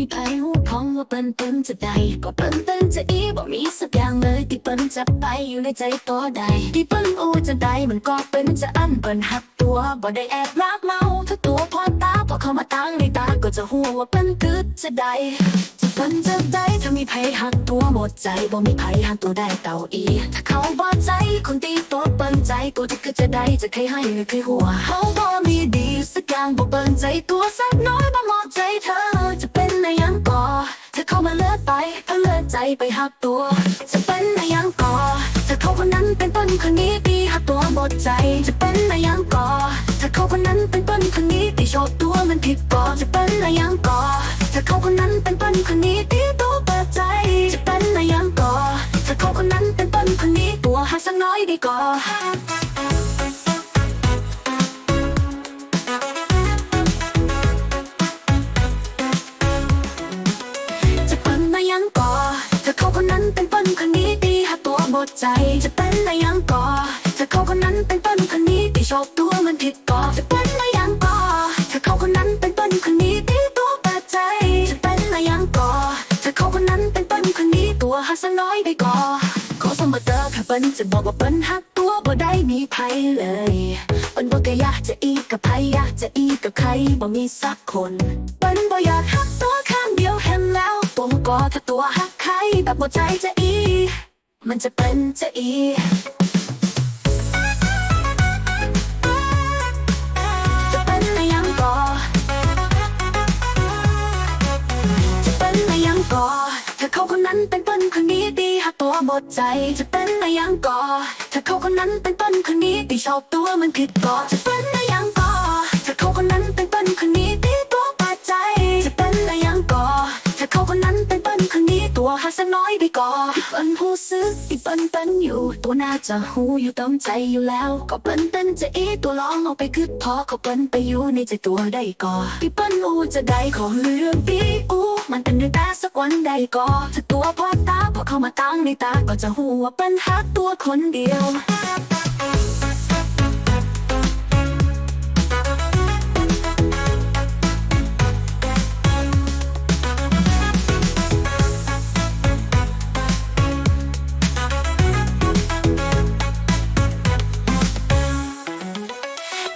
มีใครหูพ้องว่าเปิ้นเปิ้นจะได้ก็เปิ้นเปิ้นจะอีบ่มีสักอย่างเลยที่เปิ้นจะไปอยู่ในใจตัวใดที่เปิ้นอูจะได้มันก็เป็นจะอันเปิ้นหักตัวบ่ได้แอบรักเมาถ้าตัวพอตาพอเข้ามาตั้งในตาก็จะหัวว่าเปิ้นกึดจะได้จะเปิ้นจะได้ถ้ามีใครหักตัวหมดใจบ่มีใครหักตัวได้เต่าอีถ้าเขาบ่ใจคนตีตัวเปิ้นใจตัวที่คือจะได้จะใครให้หรือใครหัวเขาบ่มีดีส ใจตัวสักน้อยบ่หมดใจเธอ จะเป็นในยังก่อเธอเข้ามาเลือดไปถ้าเลือดใจไปหักตัว จะเป็นในยังก่อเธอเขาคนนั้นเป็นต้นคนนี้ตีหักตัวหมดใจ จะเป็นในยังก่อเธอเขาคนนั้นเป็นต้นคนนี้ตีโชว์ตัวมันผิดก่อจะเป็นในยังก่อเธอเขาคนนั้นเป็นต้นคนนี้ตีตัวเปิดใจ จะเป็นในยังก่อเธอเขาคนนั้นเป็นต้นคนนี้ตัวหักสักน้อยดีก่อ ตัวหมดใจ จะเป็นในยังก่อเธอเขาคนนั้นเป็นต้นคนนี้ตีชอบตัวมันผิดก่อจะเป็นในยังก่อเธอเขาคนนั้นเป็นต้นคนนี้ตีตัวเปิดใจ จะเป็นในยังก่อเธอเขาคนนั้นเป็นต้นคนนี้ตัวหักสักน้อยไปก่อขอสมบัติเธอค่ะเปิ้นจะบอกว่าเปิ้นหักตัวบ่ได้มีใครเลยเปิ้นบ่ก็อยากจะอีกกับใครอยากจะอีกกับใครบ่มีสักคนเปิ้นบ่อยากหักตัวข้างเดียวเห็นแล้วตัวก็ถ้าตัวหักใครแบบหมดใจจะอี มันจะเป็นจะอีจะเป็นในยังก่อจะเป็นในยังก่อถ้าเขาคนนั้นเป็นต้นคนนี้ดีหักตัวหมดใจจะเป็นในยังก่อถ้าเขาคนนั้นเป็นต้นคนนี้ดีชอบตัวมันผิดก่อจะเป็น หาสักน้อยดีก่อเปิ้นผู้ซื้อที่เปิ้นเป็นอยู่ ตัวน่าจะหูอยู่ต้มใจอยู่แล้ว ก็เปิ้นตั้นจะอีตัวลองเอาไปคืดพอเขาเปิ้นไปอยู่ในใจตัวได้ก่อที่เปิ้นอูจะได้ขอเรื่องปีอูมันเป็นเรื่องแต่สักวันใดก่อถ้าตัวพอตาพอเข้ามาตั้งในตาก็จะหูวาเป็นหักตัวคนเดียว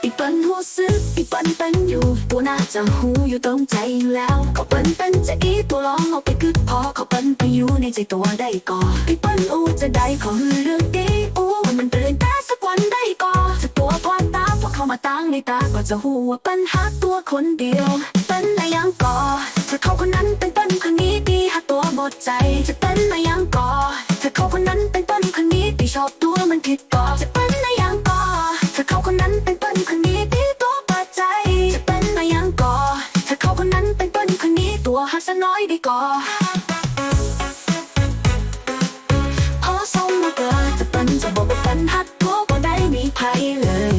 อีเปิ้นหูซึกอีเปิ้นเป็นอยู่ตัวน่าจะหูอยู่ตรงใจแล้วเขาเปิ้นเป็นจะอีตัวลองเอาไปกึดพอเขาเปิ้นไปอยู่ในใจตัวได้ก่ออีเปิ้นอูจะได้ขอเรื่องดีอูมันเตือนแต่สักวันได้ก่อจะตัวพอตาพอเข้ามาตั้งในตาก็จะหัวาเป็นหักตัวคนเดียวเป็นในยังก่อถ้าเขาคนนั้นเป็นต้นคนนี้ดีหักตัวหมดใจจะ นั้นเป็นต้นคนนี้ตีตัวเปิดใจ จะเป็นมายังก่อ ถ้าเขาคนนั้นเป็นต้นคนนี้ตัวหักสักน้อยดีก่อพอส่งมาเกิดจะเป็นจะบอกว่าเป็นหักตัวก็ได้มีภัยเลย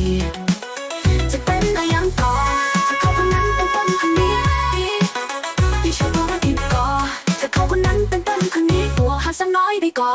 จะเป็นมายังก่อถ้าเขาคนนั้นเป็นต้นคนนี้ที่ชอบตัวมันผิดก่อถ้าเขาคนนั้นเป็นต้นคนนี้ตัวหักสักน้อยดีก่อ